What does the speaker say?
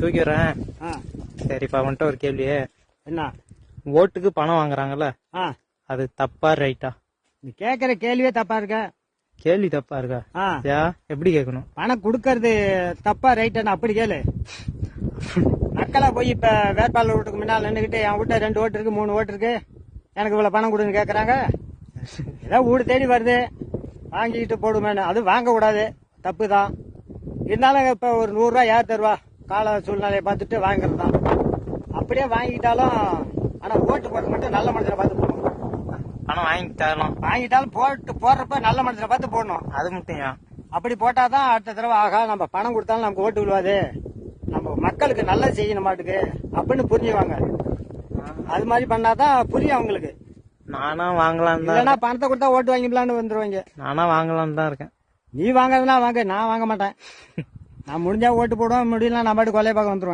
தூக்கிடுறேன். சரிப்பா வந்துட்டு ஒரு கேள்வி. என்ன? ஓட்டுக்கு பணம் வாங்குறாங்கல்ல? அது தப்பா ரைட்டா? நீ கேட்குற கேள்வியே தப்பா இருக்க. கேள்வி தப்பா இருக்கா? ஆ. யா எப்படி கேட்கணும்? பணம் கொடுக்கறது தப்பா ரைட்டான்னு அப்படி கேளு. மக்களா போய் இப்ப வேட்பாளர் வீட்டுக்கு முன்னால் நின்றுக்கிட்டு என் வீட்டை ரெண்டு ஓட்டு இருக்கு மூணு ஓட்டு இருக்கு. எனக்கு இவ்வளவு பணம் கொடுன்னு கேக்குறாங்க. ஏதோ வீடு தேடி வருது. வாங்கிக்கிட்டு போடுமேனு அது வாங்க கூடாது தப்பு தான் இருந்தாலும் இப்ப ஒரு நூறு ரூபாய் யார் தருவா? கால சூழ்நிலையை பார்த்துட்டு வாங்குறது தான் அப்படியே வாங்கிக்கிட்டாலும் ஆனா ஓட்டு போடுறது மட்டும் நல்ல மனுஷனை பார்த்து போடணும். பணம் வாங்கி தரலாம் வாங்கிட்டாலும் போட்டு போடுறப்ப நல்ல மனுஷனை பார்த்து போடணும். அது மட்டும் அப்படி போட்டாதான் அடுத்த தடவை ஆகா நம்ம பணம் கொடுத்தாலும் நமக்கு ஓட்டு விழுவாது. நம்ம மக்களுக்கு நல்லது செய்யணும் மாட்டுக்கு அப்படின்னு புரிஞ்சுவாங்க அது மாதிரி பண்ணாதான் புரியும் அவங்களுக்கு. நானா வாங்கலாம் இல்லைன்னா பணத்தை கொடுத்தா ஓட்டு வாங்கிக்கலாம்னு வந்துருவாங்க. நானா வாங்கலாம் தான் இருக்கேன். நீ வாங்குறதுனா வாங்க நான் வாங்க மாட்டேன். நான் முடிஞ்சா ஓட்டு போடுவோம் முடியல நான் பாட்டு கொலையை பார்க்க வந்துருவேன்.